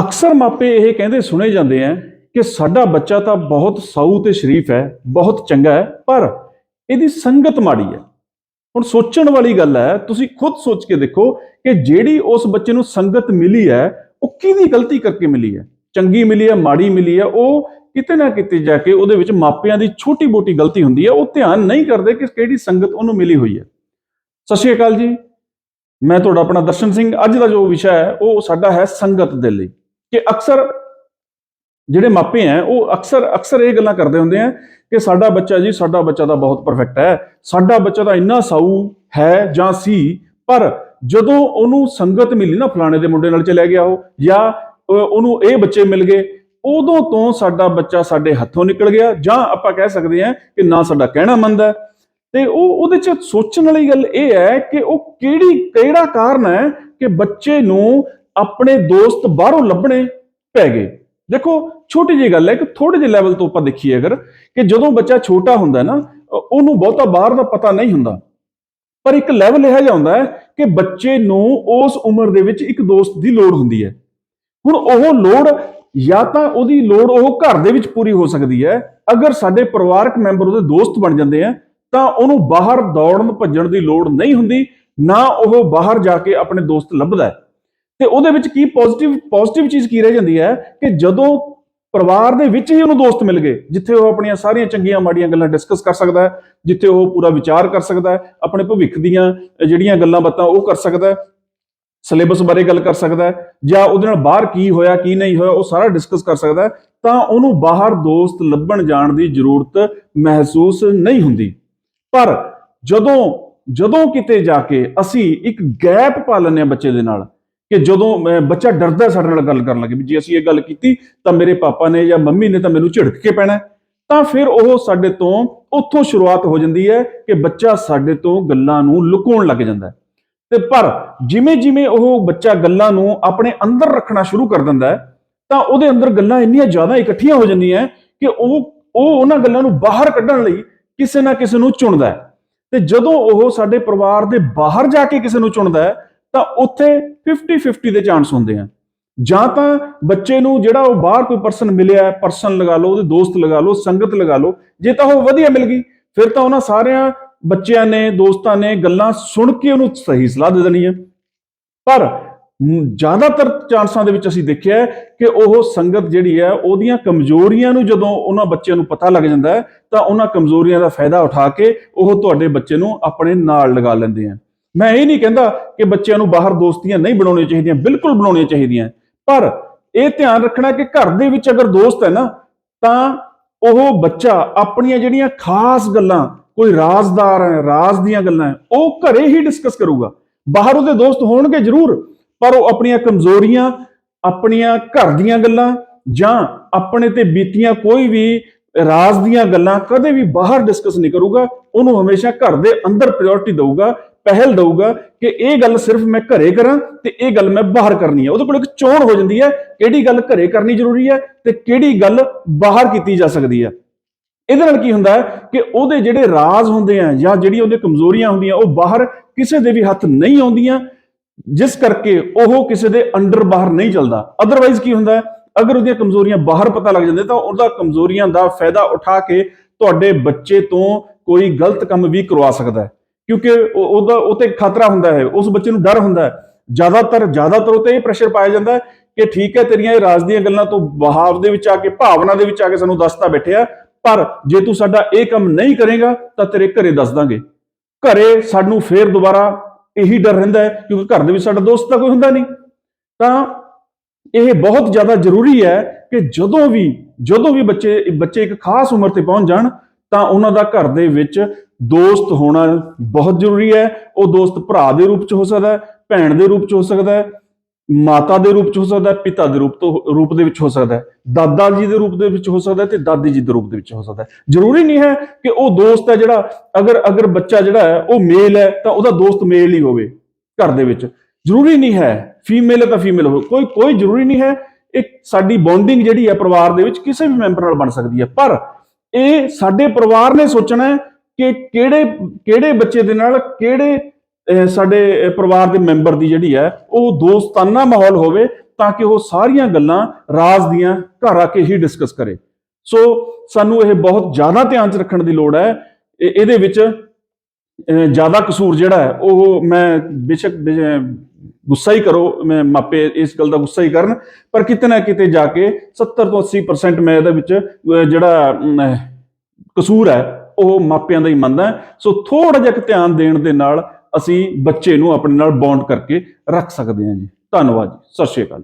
ਅਕਸਰ ਮਾਪੇ ਇਹ ਕਹਿੰਦੇ ਸੁਣੇ ਜਾਂਦੇ ਆ ਕਿ ਸਾਡਾ ਬੱਚਾ ਤਾਂ ਬਹੁਤ ਸਾਊ ਤੇ ਸ਼ਰੀਫ ਹੈ, ਬਹੁਤ ਚੰਗਾ ਹੈ, ਪਰ ਇਹਦੀ ਸੰਗਤ ਮਾੜੀ ਹੈ। ਹੁਣ ਸੋਚਣ ਵਾਲੀ ਗੱਲ ਹੈ, ਤੁਸੀਂ ਖੁਦ ਸੋਚ ਕੇ ਦੇਖੋ ਕਿ ਜਿਹੜੀ ਉਸ ਬੱਚੇ ਨੂੰ ਸੰਗਤ ਮਿਲੀ ਹੈ, ਉਹ ਕਿਹਦੀ ਗਲਤੀ ਕਰਕੇ ਮਿਲੀ ਹੈ? ਚੰਗੀ ਮਿਲੀ ਹੈ, ਮਾੜੀ ਮਿਲੀ ਹੈ, ਉਹ ਕਿਤੇ ਨਾ ਕਿਤੇ ਜਾ ਕੇ ਉਹਦੇ ਵਿੱਚ ਮਾਪਿਆਂ ਦੀ ਛੋਟੀ-ਮੋਟੀ ਗਲਤੀ ਹੁੰਦੀ ਹੈ, ਉਹ ਧਿਆਨ ਨਹੀਂ ਕਰਦੇ ਕਿ ਕਿਹੜੀ ਸੰਗਤ ਉਹਨੂੰ ਮਿਲੀ ਹੋਈ ਹੈ। ਸਤਿ ਸ਼੍ਰੀ ਅਕਾਲ ਜੀ। ਮੈਂ ਤੁਹਾਡਾ ਆਪਣਾ ਦਰਸ਼ਨ ਸਿੰਘ, ਅੱਜ ਦਾ ਜੋ ਵਿਸ਼ਾ ਹੈ, ਉਹ ਸਾਡਾ ਹੈ ਸੰਗਤ ਦੇ ਲਈ। ਕਿ ਅਕਸਰ ਜਿਹੜੇ ਮਾਪੇ ਹੈ, ਉਹ ਅਕਸਰ ਅਕਸਰ ਇਹ ਗੱਲਾਂ ਕਰਦੇ ਹੁੰਦੇ ਆ ਕਿ ਸਾਡਾ ਬੱਚਾ ਜੀ, ਸਾਡਾ ਬੱਚਾ ਤਾਂ ਬਹੁਤ ਪਰਫੈਕਟ ਹੈ। ਸਾਡਾ ਬੱਚਾ ਤਾਂ ਇੰਨਾ ਸਾਊ ਹੈ, ਜਾਂ ਸੀ, ਪਰ ਜਦੋਂ ਉਹਨੂੰ ਸੰਗਤ ਮਿਲੀ ਨਾ ਫਲਾਣੇ ਦੇ ਮੁੰਡੇ ਨਾਲ ਚਲਿਆ ਗਿਆ ਉਹ, ਜਾਂ ਉਹਨੂੰ ਇਹ ਬੱਚੇ ਮਿਲ ਗਏ, ਉਦੋਂ ਤੋਂ ਸਾਡਾ ਬੱਚਾ ਸਾਡੇ ਹੱਥੋਂ ਨਿਕਲ ਗਿਆ, ਜਾਂ ਆਪਾਂ ਕਹਿ ਸਕਦੇ ਹਾਂ ਕਿ ਨਾ ਸਾਡਾ ਕਹਿਣਾ ਮੰਨਦਾ ਤੇ ਉਹ, ਉਹਦੇ ਚ ਸੋਚਣ ਵਾਲੀ ਗੱਲ ਇਹ ਹੈ ਕਿ ਉਹ ਕਿਹੜੀ, ਕਿਹੜਾ ਕਾਰਨ ਹੈ ਕਿ ਬੱਚੇ ਨੂੰ ਆਪਣੇ ਦੋਸਤ ਬਾਹਰੋਂ ਲੱਭਣੇ ਪੈ ਗਏ। ਦੇਖੋ, ਛੋਟੀ ਜਿਹੀ ਗੱਲ ਹੈ ਕਿ ਥੋੜੇ ਜਿਹੇ ਲੈਵਲ ਤੋਂ ਆਪਾਂ ਦੇਖੀਏ ਅਗਰ ਕਿ ਜਦੋਂ ਬੱਚਾ ਛੋਟਾ ਹੁੰਦਾ ਨਾ, ਉਹਨੂੰ ਬਹੁਤਾ ਬਾਹਰ ਦਾ ਪਤਾ ਨਹੀਂ ਹੁੰਦਾ। ਪਰ ਇੱਕ ਲੈਵਲ ਇਹ ਜਿਹਾ ਹੁੰਦਾ ਹੈ ਕਿ ਬੱਚੇ ਨੂੰ ਉਸ ਉਮਰ ਦੇ ਵਿੱਚ ਇੱਕ ਦੋਸਤ ਦੀ ਲੋੜ ਹੁੰਦੀ ਹੈ। ਹੁਣ ਉਹ ਲੋੜ ਜਾਂ ਤਾਂ ਉਹਦੀ ਲੋੜ ਉਹ ਘਰ ਦੇ ਵਿੱਚ ਪੂਰੀ ਹੋ ਸਕਦੀ ਹੈ। ਅਗਰ ਸਾਡੇ ਪਰਿਵਾਰਕ ਮੈਂਬਰ ਉਹਦੇ ਦੋਸਤ ਬਣ ਜਾਂਦੇ ਆ, ਤਾਂ ਉਹਨੂੰ ਬਾਹਰ ਦੌੜਨ ਭੱਜਣ ਦੀ ਲੋੜ ਨਹੀਂ ਹੁੰਦੀ, ਨਾ ਉਹ ਬਾਹਰ ਜਾ ਕੇ ਆਪਣੇ ਦੋਸਤ ਲੱਭਦਾ ਹੈ। ਤੇ ਉਹਦੇ ਵਿੱਚ ਕੀ ਪੋਜ਼ਿਟਿਵ ਪੋਜ਼ਿਟਿਵ ਚੀਜ਼ ਕੀ ਰਹਿ ਜਾਂਦੀ ਹੈ ਕਿ ਜਦੋਂ ਪਰਿਵਾਰ ਦੇ ਵਿੱਚ ਹੀ ਉਹਨੂੰ ਦੋਸਤ ਮਿਲ ਗਏ, ਜਿੱਥੇ ਉਹ ਆਪਣੀਆਂ ਸਾਰੀਆਂ ਚੰਗੀਆਂ ਮਾੜੀਆਂ ਗੱਲਾਂ ਡਿਸਕਸ ਕਰ ਸਕਦਾ ਹੈ, ਜਿੱਥੇ ਉਹ ਪੂਰਾ ਵਿਚਾਰ ਕਰ ਸਕਦਾ ਹੈ, ਆਪਣੇ ਭਵਿੱਖ ਦੀਆਂ ਜਿਹੜੀਆਂ ਗੱਲਾਂ ਬਾਤਾਂ ਉਹ ਕਰ ਸਕਦਾ ਹੈ ਸਿਲੇਬਸ ਬਾਰੇ ਗੱਲ ਕਰ ਸਕਦਾ ਹੈ, ਜਾਂ ਉਹਦੇ ਨਾਲ ਬਾਹਰ ਕੀ ਹੋਇਆ, ਕੀ ਨਹੀਂ ਹੋਇਆ, ਉਹ ਸਾਰਾ ਡਿਸਕਸ ਕਰ ਸਕਦਾ ਹੈ, ਤਾਂ ਉਹਨੂੰ ਬਾਹਰ ਦੋਸਤ ਲੱਭਣ ਜਾਣ ਦੀ ਜ਼ਰੂਰਤ ਮਹਿਸੂਸ ਨਹੀਂ ਹੁੰਦੀ। ਪਰ ਜਦੋਂ ਜਦੋਂ ਕਿਤੇ ਜਾ ਕੇ ਅਸੀਂ ਇੱਕ ਗੈਪ ਪਾ ਲੈਂਦੇ ਹਾਂ ਬੱਚੇ ਦੇ ਨਾਲ ਕਿ ਜਦੋਂ ਬੱਚਾ ਡਰਦਾ ਸਾਡੇ ਨਾਲ ਗੱਲ ਕਰਨ ਲੱਗੇ ਵੀ ਜੇ ਅਸੀਂ ਇਹ ਗੱਲ ਕੀਤੀ ਤਾਂ ਮੇਰੇ ਪਾਪਾ ਨੇ ਜਾਂ ਮੰਮੀ ਨੇ ਤਾਂ ਮੈਨੂੰ ਝਿੜਕ ਕੇ ਪੈਣਾ ਤਾਂ ਫਿਰ ਉਹ ਸਾਡੇ ਤੋਂ ਉੱਥੋਂ ਸ਼ੁਰੂਆਤ ਹੋ ਜਾਂਦੀ ਹੈ ਕਿ ਬੱਚਾ ਸਾਡੇ ਤੋਂ ਗੱਲਾਂ ਨੂੰ ਲੁਕਾਉਣ ਲੱਗ ਜਾਂਦਾ ਹੈ। ਤੇ ਪਰ ਜਿਵੇਂ ਜਿਵੇਂ ਉਹ ਬੱਚਾ ਗੱਲਾਂ ਨੂੰ ਆਪਣੇ ਅੰਦਰ ਰੱਖਣਾ ਸ਼ੁਰੂ ਕਰ ਦਿੰਦਾ ਹੈ, ਤਾਂ ਉਹਦੇ ਅੰਦਰ ਗੱਲਾਂ ਇੰਨੀਆਂ ਜ਼ਿਆਦਾ ਇਕੱਠੀਆਂ ਹੋ ਜਾਂਦੀਆਂ ਕਿ ਉਹ ਉਹ ਉਹਨਾਂ ਗੱਲਾਂ ਨੂੰ ਬਾਹਰ ਕੱਢਣ ਲਈ ਕਿਸੇ ਨਾ ਕਿਸੇ ਨੂੰ ਚੁਣਦਾ ਹੈ। ਤੇ ਜਦੋਂ ਉਹ ਸਾਡੇ ਪਰਿਵਾਰ ਦੇ ਬਾਹਰ ਜਾ ਕੇ ਕਿਸੇ ਨੂੰ ਚੁਣਦਾ ਹੈ ਤਾਂ ਉੱਥੇ 50-50 ਦੇ ਚਾਂਸ ਹੁੰਦੇ ਆ। ਜਾਂ ਤਾਂ ਬੱਚੇ ਨੂੰ ਜਿਹੜਾ ਉਹ ਬਾਹਰ ਕੋਈ ਪਰਸਨ ਮਿਲਿਆ ਪਰਸਨ ਲਗਾ ਲਓ, ਉਹਦੇ ਦੋਸਤ ਲਗਾ ਲਓ, ਸੰਗਤ ਲਗਾ ਲਓ, ਜੇ ਤਾਂ ਉਹ ਵਧੀਆ ਮਿਲ ਗਈ, ਫਿਰ ਤਾਂ ਉਹਨਾਂ ਸਾਰਿਆਂ ਬੱਚਿਆਂ ਨੇ, ਦੋਸਤਾਂ ਨੇ ਗੱਲਾਂ ਸੁਣ ਕੇ ਉਹਨੂੰ ਸਹੀ ਸਲਾਹ ਦੇ ਦੇਣੀ ਹੈ ਪਰ ਜ਼ਿਆਦਾਤਰ ਚਾਂਸਾਂ ਦੇ ਵਿੱਚ ਅਸੀਂ ਦੇਖਿਆ ਕਿ ਉਹ ਸੰਗਤ ਜਿਹੜੀ ਹੈ, ਉਹਦੀਆਂ ਕਮਜ਼ੋਰੀਆਂ ਨੂੰ ਜਦੋਂ ਉਹਨਾਂ ਬੱਚਿਆਂ ਨੂੰ ਪਤਾ ਲੱਗ ਜਾਂਦਾ ਹੈ, ਤਾਂ ਉਹਨਾਂ ਕਮਜ਼ੋਰੀਆਂ ਦਾ ਫਾਇਦਾ ਉਠਾ ਕੇ ਉਹ ਤੁਹਾਡੇ ਬੱਚੇ ਨੂੰ ਆਪਣੇ ਨਾਲ ਲਗਾ ਲੈਂਦੇ ਆ। ਮੈਂ ਇਹ ਨਹੀਂ ਕਹਿੰਦਾ ਕਿ ਬੱਚਿਆਂ ਨੂੰ ਬਾਹਰ ਦੋਸਤੀਆਂ ਨਹੀਂ ਬਣਾਉਣੀਆਂ ਚਾਹੀਦੀਆਂ ਬਿਲਕੁਲ ਬਣਾਉਣੀਆਂ ਚਾਹੀਦੀਆਂ। ਪਰ ਇਹ ਧਿਆਨ ਰੱਖਣਾ ਕਿ ਘਰ ਦੇ ਵਿੱਚ ਅਗਰ ਦੋਸਤ ਹੈ ਨਾ ਤਾਂ ਉਹ ਬੱਚਾ ਆਪਣੀਆਂ ਜਿਹੜੀਆਂ ਖਾਸ ਗੱਲਾਂ ਕੋਈ ਰਾਜ਼ਦਾਰ ਹੈ ਰਾਜ਼ ਦੀਆਂ ਗੱਲਾਂ ਹੈ, ਉਹ ਘਰੇ ਹੀ ਡਿਸਕਸ ਕਰੂਗਾ। ਬਾਹਰ ਉਹਦੇ ਦੋਸਤ ਹੋਣਗੇ ਜ਼ਰੂਰ ਪਰ ਉਹ ਆਪਣੀਆਂ ਕਮਜ਼ੋਰੀਆਂ ਆਪਣੀਆਂ ਘਰ ਦੀਆਂ ਗੱਲਾਂ ਜਾਂ ਆਪਣੇ ਤੇ ਬੀਤੀਆਂ ਕੋਈ ਵੀ ਰਾਜ਼ ਦੀਆਂ ਗੱਲਾਂ ਕਦੇ ਵੀ ਬਾਹਰ ਡਿਸਕਸ ਨਹੀਂ ਕਰੂਗਾ। ਉਹਨੂੰ ਹਮੇਸ਼ਾ ਘਰ ਦੇ ਅੰਦਰ ਪ੍ਰਾਇੋਰਟੀ ਦਊਗਾ। ਪਹਿਲ ਦਊਗਾ ਕਿ ਇਹ ਗੱਲ ਸਿਰਫ ਮੈਂ ਘਰੇ ਕਰਾਂ ਤੇ ਇਹ ਗੱਲ ਮੈਂ ਬਾਹਰ ਕਰਨੀ ਹੈ। ਉਹਦੇ ਕੋਲ ਇੱਕ ਚੋਣ ਹੋ ਜਾਂਦੀ ਹੈ, ਕਿਹੜੀ ਗੱਲ ਘਰੇ ਕਰਨੀ ਜ਼ਰੂਰੀ ਹੈ ਤੇ ਕਿਹੜੀ ਗੱਲ ਬਾਹਰ ਕੀਤੀ ਜਾ ਸਕਦੀ ਹੈ। ਇਹਦੇ ਨਾਲ ਕੀ ਹੁੰਦਾ ਹੈ ਕਿ ਉਹਦੇ ਜਿਹੜੇ ਰਾਜ਼ ਹੁੰਦੇ ਆ ਜਾਂ ਜਿਹੜੀ ਉਹਦੇ ਕਮਜ਼ੋਰੀਆਂ ਹੁੰਦੀਆਂ, ਉਹ ਬਾਹਰ ਕਿਸੇ ਦੇ ਵੀ ਹੱਥ ਨਹੀਂ ਆਉਂਦੀਆਂ, ਜਿਸ ਕਰਕੇ ਉਹ ਕਿਸੇ ਦੇ ਅੰਡਰ ਬਾਹਰ ਨਹੀਂ ਚੱਲਦਾ। ਅਦਰਵਾਈਜ਼ ਕੀ ਹੁੰਦਾ ਹੈ? ਅਗਰ ਉਹਦੀਆਂ ਕਮਜ਼ੋਰੀਆਂ ਬਾਹਰ ਪਤਾ ਲੱਗ ਜਾਂਦੇ ਤਾਂ ਉਹਦਾ ਕਮਜ਼ੋਰੀਆਂ ਦਾ ਫਾਇਦਾ ਉਠਾ ਕੇ ਤੁਹਾਡੇ ਬੱਚੇ ਤੋਂ ਕੋਈ ਗਲਤ ਕੰਮ ਵੀ ਕਰਵਾ ਸਕਦਾ ਹੈ। ਕਿਉਂਕਿ ਉਹਦਾ ਉਹ ਤੇ ਖਤਰਾ ਹੁੰਦਾ ਹੈ, ਉਸ ਬੱਚੇ ਨੂੰ ਡਰ ਹੁੰਦਾ ਹੈ। ਜ਼ਿਆਦਾਤਰ ਜ਼ਿਆਦਾਤਰ ਉਹ ਇਹ ਪ੍ਰੈਸ਼ਰ ਪਾਇਆ ਜਾਂਦਾ ਹੈ ਕਿ ਠੀਕ ਹੈ, ਤੇਰੀਆਂ ਇਹ ਰਾਜ਼ ਦੀਆਂ ਗੱਲਾਂ ਤੋਂ ਬਹਾਵ ਦੇ ਵਿੱਚ ਆ ਕੇ, ਭਾਵਨਾ ਦੇ ਵਿੱਚ ਆ ਕੇ ਸਾਨੂੰ ਦੱਸਤਾ ਬੈਠਿਆ ਪਰ ਜੇ ਤੂੰ ਸਾਡਾ ਇਹ ਕੰਮ ਨਹੀਂ ਕਰੇਗਾ, ਤਾਂ ਤੇਰੇ ਘਰੇ ਦੱਸ ਦਾਂਗੇ। ਘਰੇ ਸਾਨੂੰ ਫੇਰ ਦੁਬਾਰਾ ਇਹੀ ਡਰ ਰਹਿੰਦਾ ਹੈ, ਕਿਉਂਕਿ ਘਰ ਦੇ ਵਿੱਚ ਸਾਡਾ ਦੋਸਤ ਤਾਂ ਕੋਈ ਹੁੰਦਾ ਨਹੀਂ। ਤਾਂ ਇਹ ਬਹੁਤ ਜ਼ਿਆਦਾ ਜ਼ਰੂਰੀ ਹੈ ਕਿ ਜਦੋਂ ਵੀ ਜਦੋਂ ਵੀ ਬੱਚੇ ਬੱਚੇ ਇੱਕ ਖਾਸ ਉਮਰ ਤੇ ਪਹੁੰਚ ਜਾਣ, ਤਾਂ ਉਹਨਾਂ ਦਾ ਘਰ ਦੇ ਵਿੱਚ ਦੋਸਤ ਹੋਣਾ ਬਹੁਤ ਜ਼ਰੂਰੀ ਹੈ, ਉਹ ਦੋਸਤ ਭਰਾ ਦੇ ਰੂਪ ਚ ਹੋ ਸਕਦਾ ਹੈ, ਭੈਣ ਦੇ ਰੂਪ ਚ ਹੋ ਸਕਦਾ ਹੈ, ਮਾਤਾ ਦੇ ਰੂਪ ਚ ਹੋ ਸਕਦਾ ਹੈ, ਪਿਤਾ ਦੇ ਰੂਪ ਤੋਂ, ਰੂਪ ਦੇ ਵਿੱਚ ਹੋ ਸਕਦਾ ਹੈ, ਦਾਦਾ ਜੀ ਦੇ ਰੂਪ ਦੇ ਵਿੱਚ ਹੋ ਸਕਦਾ ਹੈ ਤੇ ਦਾਦੀ ਜੀ ਦੇ ਰੂਪ ਦੇ ਵਿੱਚ ਹੋ ਸਕਦਾ ਹੈ। ਜ਼ਰੂਰੀ ਨਹੀਂ ਹੈ ਕਿ ਉਹ ਦੋਸਤ ਹੈ ਜਿਹੜਾ, ਅਗਰ ਅਗਰ ਬੱਚਾ ਜਿਹੜਾ ਹੈ, ਉਹ ਮੇਲ ਹੈ, ਤਾਂ ਉਹਦਾ ਦੋਸਤ ਮੇਲ ਹੀ ਹੋਵੇ ਘਰ ਦੇ ਵਿੱਚ। ਜ਼ਰੂਰੀ ਨਹੀਂ ਹੈ ਫੀਮੇਲ ਹੈ ਤਾਂ ਫੀਮੇਲ ਹੋਵੇ, ਕੋਈ ਕੋਈ ਜ਼ਰੂਰੀ ਨਹੀਂ ਹੈ ਇਹ ਸਾਡੀ ਬੌਂਡਿੰਗ ਜਿਹੜੀ ਹੈ ਪਰਿਵਾਰ ਦੇ ਵਿੱਚ ਕਿਸੇ ਵੀ ਮੈਂਬਰ ਨਾਲ ਬਣ ਸਕਦੀ ਹੈ। ਪਰ ਇਹ ਸਾਡੇ ਪਰਿਵਾਰ ਨੇ ਸੋਚਣਾ ਹੈ ਕਿ ਕਿਹੜੇ ਕਿਹੜੇ ਬੱਚੇ ਦੇ ਨਾਲ ਕਿਹੜੇ ਸਾਡੇ ਪਰਿਵਾਰ ਦੇ ਮੈਂਬਰ ਦੀ ਜਿਹੜੀ ਹੈ, ਉਹ ਦੋਸਤਾਨਾ ਮਾਹੌਲ ਹੋਵੇ ਤਾਂ ਕਿ ਉਹ ਸਾਰੀਆਂ ਗੱਲਾਂ ਰਾਜ ਦੀਆਂ ਘਰ ਆ ਕੇ ਹੀ ਡਿਸਕਸ ਕਰੇ। ਸੋ ਸਾਨੂੰ ਇਹ ਬਹੁਤ ਜ਼ਿਆਦਾ ਧਿਆਨ 'ਚ ਰੱਖਣ ਦੀ ਲੋੜ ਹੈ। ਇਹ- ਇਹਦੇ ਵਿੱਚ ਜ਼ਿਆਦਾ ਕਸੂਰ ਜਿਹੜਾ ਹੈ, ਉਹ ਮੈਂ ਬੇਸ਼ੱਕ ਗੁੱਸਾ ਹੀ ਕਰੋ, ਮੈਂ ਮਾਪੇ ਇਸ ਗੱਲ ਦਾ ਗੁੱਸਾ ਹੀ ਕਰਨ, ਪਰ ਕਿਤੇ ਨਾ ਕਿਤੇ ਜਾ ਕੇ 70 ਤੋਂ 80% ਮੈਂ ਇਹਦੇ ਵਿੱਚ ਜਿਹੜਾ ਕਸੂਰ ਹੈ ਉਹ ਮਾਪਿਆਂ ਦਾ ਹੀ ਮੰਨਦਾ ਸੋ ਥੋੜਾ ਜਿਹਾ ਧਿਆਨ ਦੇਣ ਦੇ ਨਾਲ ਅਸੀਂ ਬੱਚੇ ਨੂੰ ਆਪਣੇ ਨਾਲ ਬੌਂਡ ਕਰਕੇ ਰੱਖ ਸਕਦੇ ਹਾਂ ਜੀ। ਧੰਨਵਾਦ ਜੀ। ਸਤਿ ਸ਼੍ਰੀ ਅਕਾਲ।